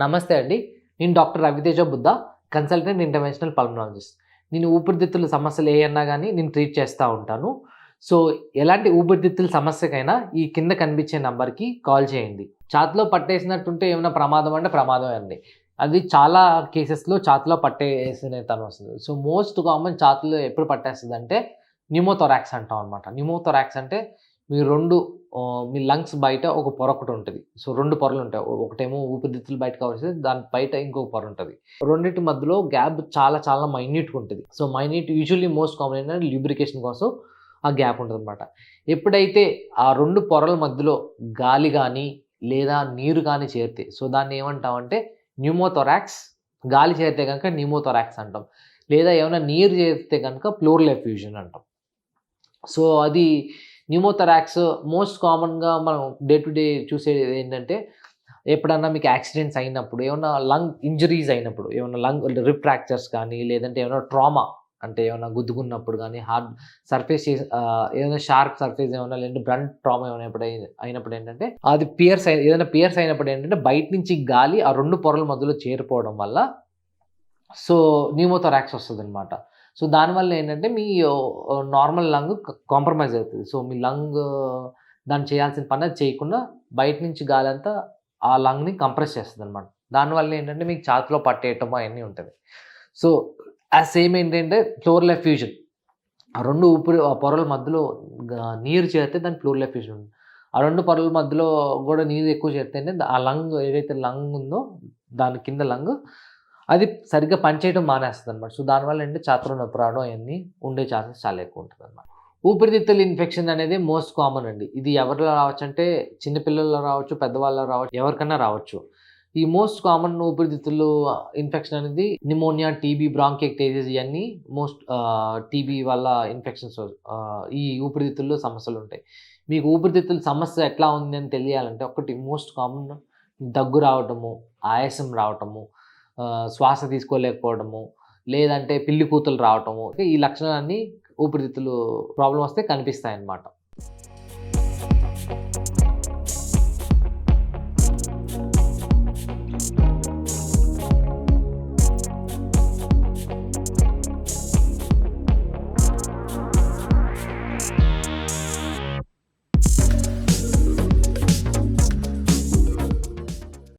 నమస్తే అండి. నేను doctor Raviteja Buddha consultant interventional pulmonologist. నేను ఊపిరితిత్తుల సమస్యలు ఏమన్నా కానీ నేను ట్రీట్ చేస్తూ ఉంటాను. సో ఎలాంటి ఊపిరితిత్తుల సమస్యకైనా ఈ కింద కనిపించే నంబర్కి కాల్ చేయండి. చాతిలో పట్టేసినట్టుంటే ఏమైనా ప్రమాదం అంటే ప్రమాదం అండి. అది చాలా కేసెస్లో చాతిలో పట్టేసిన తను వస్తుంది. సో మోస్ట్ కామన్ చాతిలో ఎప్పుడు పట్టేస్తుంది అంటే న్యూమోథొరాక్స్ అంటాం అనమాట న్యూమోథొరాక్స్ అంటే మీ రెండు మీ లంగ్స్ బయట ఒక పొర ఒకటి ఉంటుంది. సో రెండు పొరలు ఉంటాయి. ఒకటేమో ఊపిరితిత్తులు బయట కావాల్సి దాని బయట ఇంకొక పొర ఉంటుంది. రెండింటి మధ్యలో గ్యాప్ చాలా చాలా మైన్యూట్గా ఉంటుంది. So minute usually most common ఏంటంటే ల్యూబ్రికేషన్ కోసం ఆ గ్యాప్ ఉంటుంది అనమాట ఎప్పుడైతే ఆ రెండు పొరల మధ్యలో గాలి కానీ లేదా నీరు కానీ చేరితే సో దాన్ని ఏమంటామంటే న్యూమోథొరాక్స్. గాలి చేరితే కనుక న్యూమోథొరాక్స్ అంటాం. లేదా ఏమైనా నీరు చేరితే కనుక ప్లోరల్ ఎఫ్యూజన్ అంటాం. సో అది న్యూమోథరాక్స్ మోస్ట్ కామన్గా మనం డే టు డే చూసేది ఏంటంటే ఎప్పుడన్నా మీకు యాక్సిడెంట్స్ అయినప్పుడు ఏమైనా లంగ్ ఇంజరీస్ అయినప్పుడు ఏమైనా లంగ్ రిప్ ఫ్రాక్చర్స్ కానీ లేదంటే ఏమైనా ట్రామా అంటే ఏమైనా గుద్దుకున్నప్పుడు కానీ హార్డ్ సర్ఫేస్ చేసి ఏదైనా షార్ప్ సర్ఫేస్ ఏమైనా లేదంటే బ్రంట్ ట్రామా ఏమైనా ఎప్పుడు అయినప్పుడు ఏంటంటే అది పియర్స్ ఏదైనా పియర్స్ అయినప్పుడు ఏంటంటే బయట నుంచి గాలి ఆ రెండు పొరల మధ్యలో చేరిపోవడం వల్ల సో న్యూమోథరాక్స్ వస్తుంది అనమాట సో దానివల్ల ఏంటంటే మీ నార్మల్ లంగ్ కాంప్రమైజ్ అవుతుంది. సో మీ లంగ్ దాన్ని చేయాల్సిన పని అది చేయకుండా బయట నుంచి గాలి అంతా ఆ లంగ్ని కంప్రెస్ చేస్తుంది అనమాట దానివల్ల ఏంటంటే మీకు ఛాతిలో పట్టేయటం అవన్నీ ఉంటుంది. సో ఆ సేమ్ ఏంటంటే ఫ్లోర్ లెఫ్ ఆ రెండు ఊపిరి ఆ పొరల మధ్యలో నీరు చేరితే దాని ఫ్లోర్ లెఫ్ ఫ్యూజన్ ఉంది ఆ రెండు పొరల మధ్యలో కూడా నీరు ఎక్కువ చేరితేనే ఆ లంగ్ ఏదైతే లంగ్ ఉందో దాని కింద లంగ్ అది సరిగ్గా పనిచేయడం మానేస్తుంది అనమాట సో దానివల్ల ఏంటంటే ఛాతలో నొప్పి రావడం అవన్నీ ఉండే ఛాన్సెస్ చాలా ఎక్కువ ఉంటుంది అనమాట ఊపిరితిత్తుల ఇన్ఫెక్షన్ అనేది మోస్ట్ కామన్ అండి. ఇది ఎవరిలో రావచ్చు అంటే చిన్నపిల్లల్లో రావచ్చు పెద్దవాళ్ళలో రావచ్చు ఎవరికైనా రావచ్చు. ఈ మోస్ట్ కామన్ ఊపిరితిత్తులు ఇన్ఫెక్షన్ అనేది నిమోనియా టీబీ బ్రాంకెక్టైజెస్ ఇవన్నీ మోస్ట్ టీబీ వల్ల ఇన్ఫెక్షన్స్ ఈ ఊపిరితిత్తుల్లో సమస్యలు ఉంటాయి. మీకు ఊపిరితిత్తుల సమస్య ఎట్లా ఉంది అని తెలియాలంటే ఒకటి మోస్ట్ కామన్ దగ్గు రావటము ఆయాసం రావటము శ్వాస తీసుకోలేకపోవడము లేదంటే పిల్లి కూతులు రావటము ఈ లక్షణాలన్నీ ఊపిరితిత్తులు ప్రాబ్లం వస్తే కనిపిస్తాయి అన్నమాట